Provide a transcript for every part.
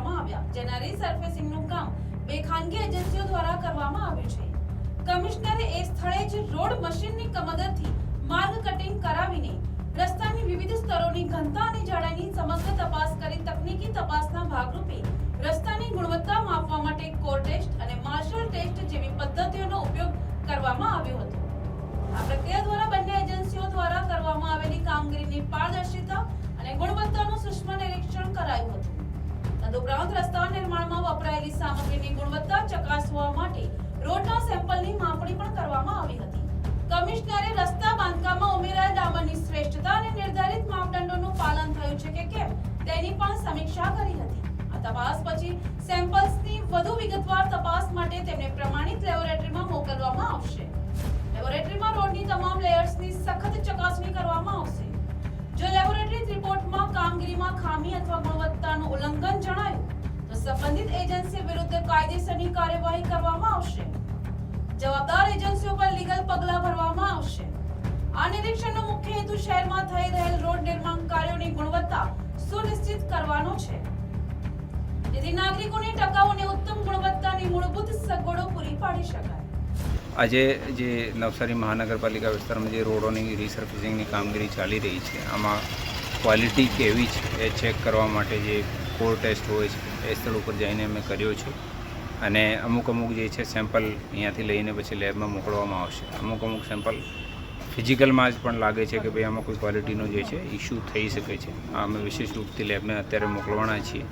આવ્યા. જેના રીસર્ફેસિંગનું કામ બે ખાનગી એજન્સીઓ દ્વારા કરવામાં આવ્યું છે. કમિશનરે એ સ્થળે જ રોડ મશીનની મદદથી માર્ગ કટિંગ કરાવીને રસ્તાની વિવિધ સ્તરોની ઘનતા અને જાડાઈની સમગ્ર તપાસ કરી તકનીકી તપાસના ભાગરૂપે રસ્તાની ગુણવત્તા માપવા માટે કોર ટેસ્ટ અને માર્શલ ટેસ્ટ જેવી પદ્ધતિઓનો ઉપયોગ કરવામાં આવ્યો હતો. આ પ્રક્રિયા દ્વારા બંને એજન્સીઓ દ્વારા કરવામાં આવેલી કામગીરીની પારદર્શિતા તદુપરાંત રસ્તા નિર્માણમાં વપરાયેલી સામગ્રીની ગુણવત્તા ચકાસવા માટે રોડના સેમ્પલની માપણી પણ કરવામાં આવી હતી. કમિશનરે રસ્તા બાંધકામમાં ઉમેરાયેલ ડામરની શ્રેષ્ઠતા અને નિર્ધારિત માપદંડોનું પાલન થયું છે કે કેમ તેની પણ સમીક્ષા કરી હતી. તપાસ પછી સેમ્પલ્સની વધુ વિગતવાર તપાસ માટે તેમને પ્રમાણિત લેબોરેટરીમાં મોકલવામાં આવશે. લેબોરેટરીમાં રોડની તમામ લેયર્સની સખત ચકાસણી કરવામાં આવશે. જો લેબોરેટરી રિપોર્ટમાં કામગીરીમાં ખામી અથવા ગુણવત્તાનું ઉલ્લંઘન જણાય સંબંધિત એજન્સી વિરુદ્ધ કાયદેસરની કાર્યવાહી કરવામાં આવશે. જવાબદાર એજન્સીઓ પર લીગલ પગલાં ભરવામાં આવશે. આ નિરીક્ષણનો મુખ્ય હેતુ શહેરમાં થઈ રહેલ રોડ નિર્માણ કાર્યોની ગુણવત્તા સુનિશ્ચિત કરવાનો છે. જેથી નાગરિકોને ટકાઉ અને ઉત્તમ ગુણવત્તાની મૂળભૂત સગવડો પૂરી પાડી શકાય. આજે જે નવસારી મહાનગરપાલિકા વિસ્તારમાં જે રોડોની રિસર્ફિસિંગની કામગીરી ચાલી રહી છે, આમાં ક્વોલિટી કેવી છે એ ચેક કરવા માટે જે કોર ટેસ્ટ હોય છે, એ સ્થળ ઉપર જઈને અમે કર્યો છે. અને અમુક અમુક જે છે સેમ્પલ અહીંયાથી લઈને પછી લેબમાં મોકલવામાં આવશે. અમુક અમુક સેમ્પલ ફિઝિકલમાં જ પણ લાગે છે કે ભાઈ આમાં કોઈ ક્વોલિટીનો જે છે ઇસ્યુ થઈ શકે છે. આ અમે વિશેષ રૂપથી લેબને અત્યારે મોકલવાના છીએ.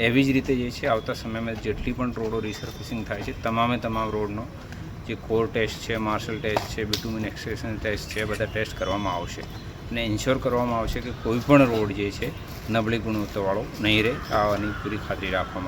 એવી જ રીતે જે છે આવતા સમયમાં જેટલી પણ રોડો રિસર્ફિસિંગ થાય છે, તમામે તમામ રોડનો જે કોર ટેસ્ટ છે માર્શલ ટેસ્ટ છે બિટુમિન એક્સટ્રેક્શન ટેસ્ટ છે બધા ટેસ્ટ કરવામાં આવશે. અને ઇન્શ્યોર કરવામાં આવશે કે કોઈ પણ રોડ જે છે, નબળી ગુણવત્તાવાળો નહીં રહે આની પૂરી ખાતરી રાખવામાં